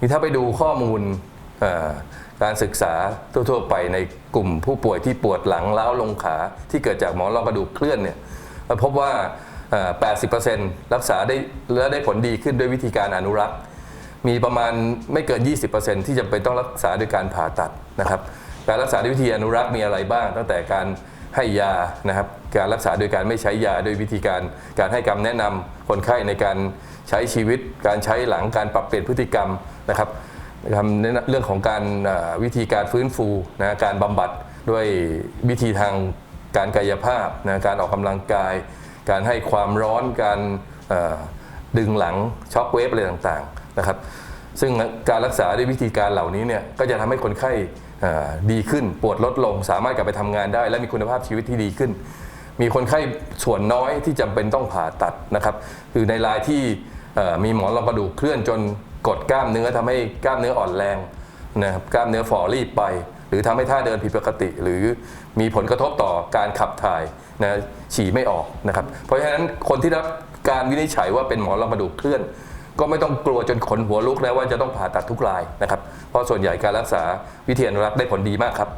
นี่ถ้าไปดูข้อมูลการศึกษาทั่วๆไปในกลุ่มผู้ป่วยที่ปวดหลังล้าวลงขา ที่เกิดจากหมอนรองกระดูกเคลื่อนเนี่ยพบว่าเอ่อ80%รักษาได้และได้ผลดีขึ้นด้วยวิธีการอนุรักษ์ มีประมาณไม่เกิน 20%ที่จำเป็นต้องรักษาด้วยการผ่าตัดนะครับ การรักษาด้วยวิธีอนุรักษ์มีอะไรบ้าง ตั้งแต่การให้ยานะครับ การรักษาโดยการไม่ใช้ยาด้วยวิธีการ การให้คำแนะนำคนไข้ในการใช้ชีวิต การใช้หลังการปรับเปลี่ยนพฤติกรรม นะครับนะครับในเรื่องของการวิธีการฟื้นฟูนะการบำบัดด้วยวิธีทางการกายภาพนะการออกกำลังกาย การให้ความร้อนการดึงหลังช็อคเวฟอะไรต่างๆนะครับ ซึ่งการรักษาด้วยวิธีการเหล่านี้เนี่ยก็จะทำให้คนไข้ดีขึ้นปวดลดลง สามารถกลับไปทำงานได้ และมีคุณภาพชีวิตที่ดีขึ้น มีคนไข้ส่วนน้อยที่จำเป็นต้องผ่าตัดนะครับ คือในรายที่มีหมอนรองกระดูกเคลื่อนจน กดกล้ามเนื้อทำให้กล้ามเนื้ออ่อนแรงนะครับกล้ามเนื้อฝ่อรีบไป หรือทำให้ท่าเดินผิดปกติ หรือมีผลกระทบต่อการขับถ่ายนะฉี่ไม่ออกนะครับ เพราะฉะนั้นคนที่รับการวินิจฉัยว่าเป็นหมอนรองกระดูกเคลื่อน ก็ไม่ต้องกลัวจนขนหัวลุกแล้วว่าจะต้องผ่าตัดทุกรายนะครับเพราะส่วนใหญ่การรักษาวิธีอนุรักษ์ได้ผลดีมากครับ